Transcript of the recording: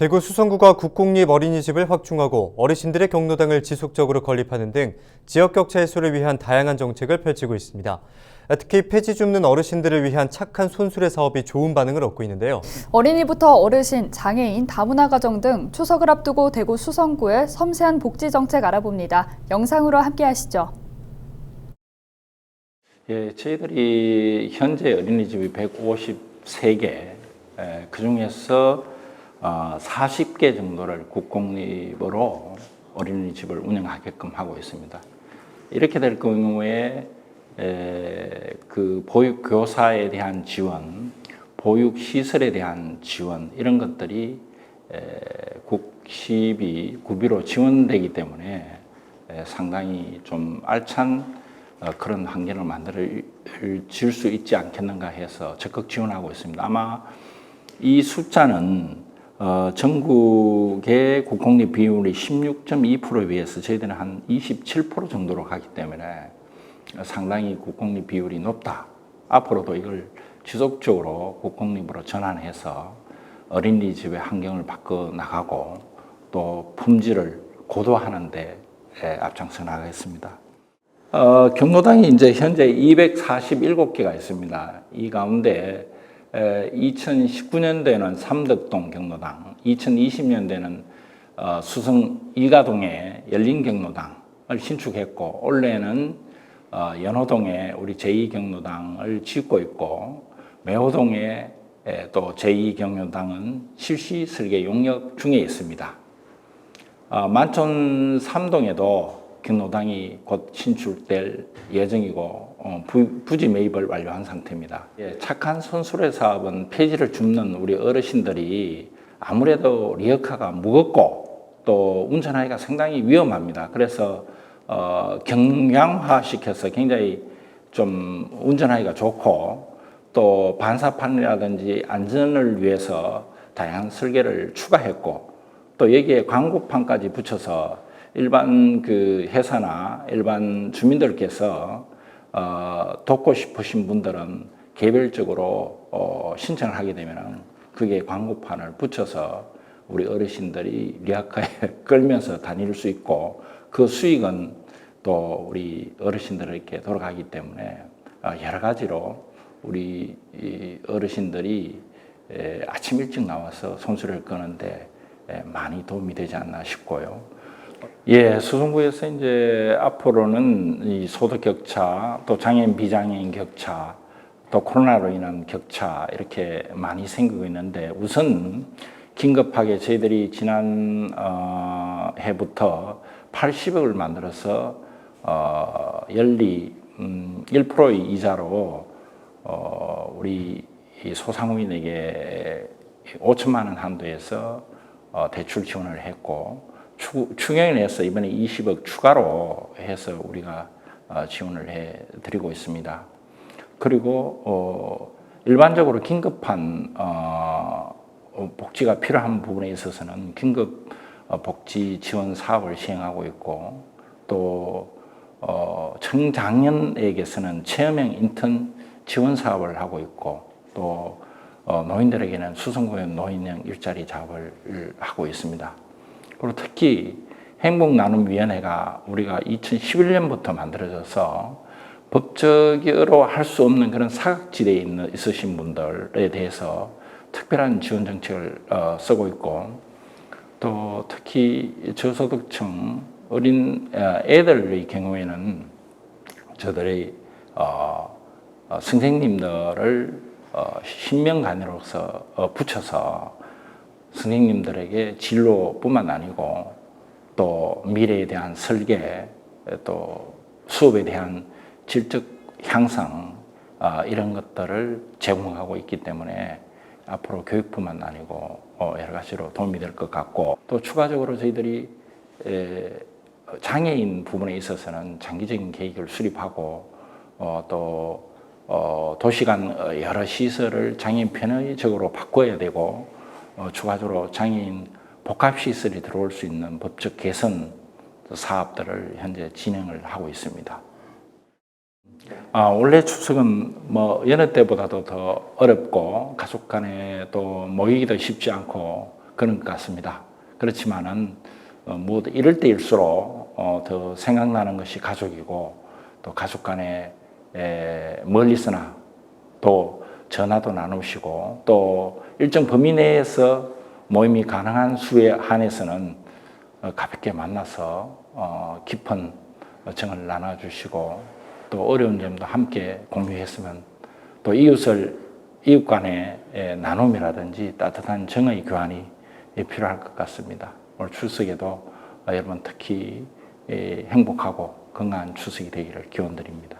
대구 수성구가 국공립 어린이집을 확충하고 어르신들의 경로당을 지속적으로 건립하는 등 지역 격차 해소를 위한 다양한 정책을 펼치고 있습니다. 특히 폐지 줍는 어르신들을 위한 착한 손수레 사업이 좋은 반응을 얻고 있는데요. 어린이부터 어르신, 장애인, 다문화 가정 등 추석을 앞두고 대구 수성구의 섬세한 복지 정책 알아봅니다. 영상으로 함께 하시죠. 예, 저희들이 현재 어린이집이 153개, 그 중에서 어, 40개 정도를 국공립으로 어린이집을 운영하게끔 하고 있습니다. 이렇게 될 경우에 에, 그 보육 교사에 대한 지원, 보육 시설에 대한 지원 이런 것들이 에, 국십이 구비로 지원되기 때문에 에, 상당히 좀 알찬 어, 그런 환경을 만들어 질 수 있지 않겠는가 해서 적극 지원하고 있습니다. 아마 이 숫자는 어, 전국의 국공립 비율이 16.2%에 비해서 저희들은 한 27% 정도로 가기 때문에 상당히 국공립 비율이 높다. 앞으로도 이걸 지속적으로 국공립으로 전환해서 어린이집의 환경을 바꿔 나가고 또 품질을 고도화하는 데 앞장서 나가겠습니다. 어, 경로당이 이제 현재 247개가 있습니다. 이 가운데 2019년도에는 삼덕동 경로당, 2020년도에는 어, 수성 이가동에 열린 경로당을 신축했고 올해는 어, 연호동에 우리 제2 경로당을 짓고 있고 매호동에 또 제2 경로당은 실시 설계 용역 중에 있습니다. 어, 만촌 3동에도 경로당이 곧 신출될 예정이고 어, 부, 부지 매입을 완료한 상태입니다. 예, 착한 선수의 사업은 폐지를 줍는 우리 어르신들이 아무래도 리어카가 무겁고 또 운전하기가 상당히 위험합니다. 그래서 어, 경량화 시켜서 굉장히 좀 운전하기가 좋고 또 반사판이라든지 안전을 위해서 다양한 설계를 추가했고 또 여기에 광고판까지 붙여서 일반 그 회사나 일반 주민들께서 어, 돕고 싶으신 분들은 개별적으로 어, 신청을 하게 되면은 그게 광고판을 붙여서 우리 어르신들이 리아카에 끌면서 다닐 수 있고 그 수익은 또 우리 어르신들에게 돌아가기 때문에 어, 여러 가지로 우리 어르신들이 아침 일찍 나와서 손수를 끄는데 많이 도움이 되지 않나 싶고요. 예, 수성구에서 이제 앞으로는 이 소득 격차, 또 장애인 비장애인 격차, 또 코로나로 인한 격차 이렇게 많이 생기고 있는데 우선 긴급하게 저희들이 지난 어, 해부터 80억을 만들어서 어, 연리 음, 1%의 이자로 어, 우리 소상공인에게 5천만 원 한도에서 어, 대출 지원을 했고 추경에 내서 이번에 20억 추가로 해서 우리가 어, 지원을 해 드리고 있습니다. 그리고 어, 일반적으로 긴급한 어, 복지가 필요한 부분에 있어서는 긴급 복지 지원 사업을 시행하고 있고 또 청장년에게서는 체험형 인턴 지원 사업을 하고 있고 또 노인들에게는 수성구역 노인형 일자리 작업을 하고 있습니다. 그리고 특히 행복나눔위원회가 우리가 2011년부터 만들어져서 법적으로 할 수 없는 그런 사각지대에 있는, 있으신 분들에 대해서 특별한 지원 정책을 어, 쓰고 있고 또 특히 저소득층 어린 어, 애들의 경우에는 저들의 어, 어, 선생님들을 어, 신명간으로서 어, 붙여서 선생님들에게 진로뿐만 아니고 또 미래에 대한 설계, 또 수업에 대한 질적 향상 어, 이런 것들을 제공하고 있기 때문에 앞으로 교육뿐만 아니고 어, 여러 가지로 도움이 될 것 같고 또 추가적으로 저희들이 장애인 부분에 있어서는 장기적인 계획을 수립하고 어, 또 도시간 여러 시설을 장애인 편의적으로 바꿔야 되고 어, 추가적으로 장애인 복합 시설이 들어올 수 있는 법적 개선 사업들을 현재 진행을 하고 있습니다. 아, 올해 추석은 뭐 여느 때보다도 더 어렵고 가족 간에 또 모이기도 쉽지 않고 그런 것 같습니다. 그렇지만은 어, 뭐 이럴 때일수록 어, 더 생각나는 것이 가족이고 또 가족 간에 에, 멀리서나 또 전화도 나누시고 또 일정 범위 내에서 모임이 가능한 수에 한해서는 어, 가볍게 만나서 어, 깊은 정을 나눠주시고 또 어려운 점도 함께 공유했으면 또 이웃을 이웃 간의 에, 나눔이라든지 따뜻한 정의 교환이 예, 필요할 것 같습니다. 오늘 출석에도 어, 여러분 특히 예, 행복하고 건강한 추석이 되기를 기원드립니다.